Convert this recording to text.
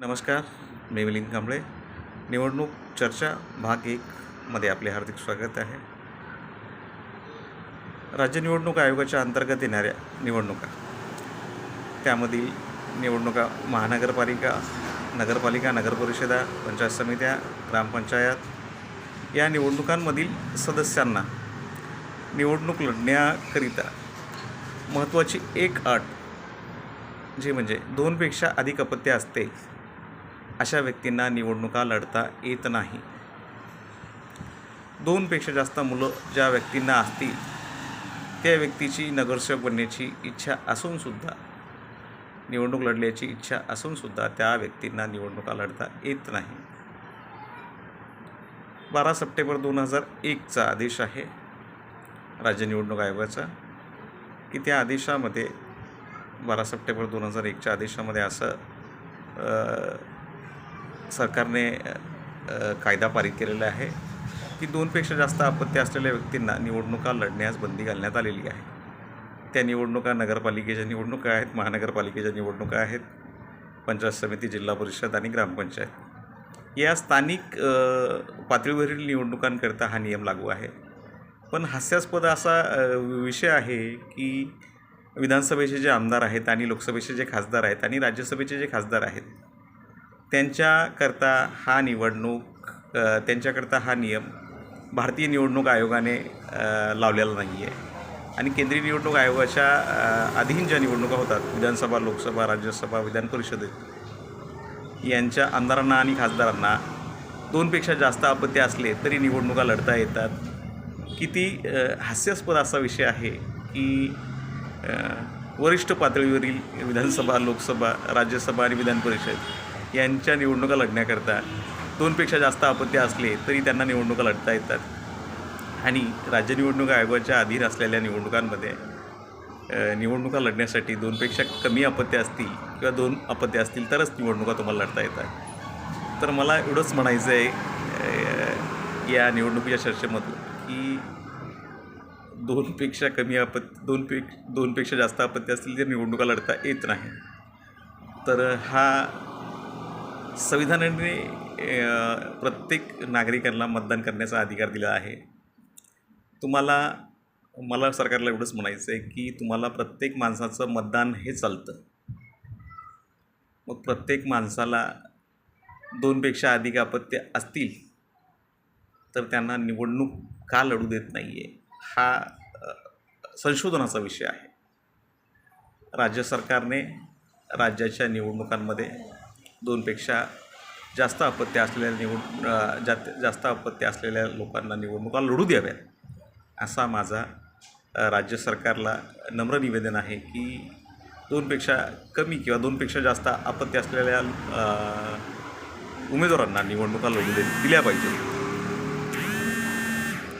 नमस्कार मी मिलिंद कांबळे. निवडणूक चर्चा भाग एकमध्ये आपले हार्दिक स्वागत आहे. राज्य निवडणूक आयोगाच्या अंतर्गत येणाऱ्या निवडणुका. त्यामधील निवडणुका महानगरपालिका नगरपालिका नगरपरिषदा पंचायत समित्या ग्रामपंचायत या निवडणुकांमधील सदस्यांना निवडणूक लढण्याकरिता महत्त्वाची एक अट जी म्हणजे दोनपेक्षा अधिक अपत्य असते अशा व्यक्तींना निवडणुका लढता येत नाही. दोनपेक्षा जास्त मुलं ज्या व्यक्तींना असतील त्या व्यक्तीची नगरसेवक बनण्याची इच्छा असूनसुद्धा निवडणूक लढण्याची इच्छा असूनसुद्धा त्या व्यक्तींना निवडणुका लढता येत नाही. बारा सप्टेंबर दोन हजार एकचा आदेश आहे. राज्य निवडणूक आयोगाचा की त्या आदेशामध्ये बारा सप्टेंबर दोन हजार एकच्या आदेशामध्ये असं सरकारने कायदा पारित केलेला आहे की दोनपेक्षा जास्त आपत्ती असलेल्या व्यक्तींना निवडणुका लढण्यास बंदी घालण्यात आलेली आहे. त्या निवडणुका नगरपालिकेच्या निवडणुका आहेत महानगरपालिकेच्या निवडणुका आहेत पंचायत समिती जिल्हा परिषद आणि ग्रामपंचायत. या स्थानिक पातळीवरील निवडणुकांकरिता हा नियम लागू आहे. पण हास्यास्पद असा विषय आहे की विधानसभेचे जे आमदार आहेत आणि लोकसभेचे जे खासदार आहेत आणि राज्यसभेचे जे खासदार आहेत त्यांच्याकरता हा निवडणूक त्यांच्याकरता हा नियम भारतीय निवडणूक आयोगाने लावलेला नाही आहे आणि केंद्रीय निवडणूक आयोगाच्या अधीन ज्या निवडणुका होतात विधानसभा लोकसभा राज्यसभा विधान परिषदेत यांच्या आमदारांना आणि खासदारांना दोनपेक्षा जास्त अपत्य असले तरी निवडणुका लढता येतात. किती हास्यास्पद असा विषय आहे की वरिष्ठ पातळीवरील विधानसभा लोकसभा राज्यसभा आणि विधान परिषद यांच्या निवडणुका लढण्याकरता दोनपेक्षा जास्त अपत्य असले तरी त्यांना निवडणुका लढता येतात. आणि राज्य निवडणूक आयोगाच्या अधीन असलेल्या निवडणुकांमध्ये निवडणुका लढण्यासाठी दोनपेक्षा कमी अपत्य असतील किंवा दोन अपत्य असतील तरच निवडणुका तुम्हाला लढता येतात. तर मला एवढंच म्हणायचं आहे या निवडणुकीच्या चर्चेमधून की दोनपेक्षा कमी अपत्य दोनपे दोनपेक्षा जास्त अपत्य असतील तर निवडणुका लढता येत नाही. तर हा संविधानाने प्रत्येक नागरिकांना मतदान करण्याचा अधिकार दिला आहे. तुम्हाला मला सरकारला एवढंच म्हणायचं आहे की तुम्हाला प्रत्येक माणसाचं मतदान हे चालतं. मग प्रत्येक माणसाला दोनपेक्षा अधिक अपत्य असतील तर त्यांना निवडणूक का लढू देत नाही आहे हा संशोधनाचा विषय आहे. राज्य सरकारने राज्याच्या निवडणुकांमध्ये दोनपेक्षा जास्त अपत्य असलेल्या निवड अ, जात जास्त अपत्य असलेल्या लोकांना निवडणुका लढू द्याव्यात असा माझा राज्य सरकारला नम्र निवेदन आहे की दोनपेक्षा कमी किंवा दोनपेक्षा जास्त अपत्य असलेल्या उमेदवारांना निवडणुका लढू दे दिल्या पाहिजे.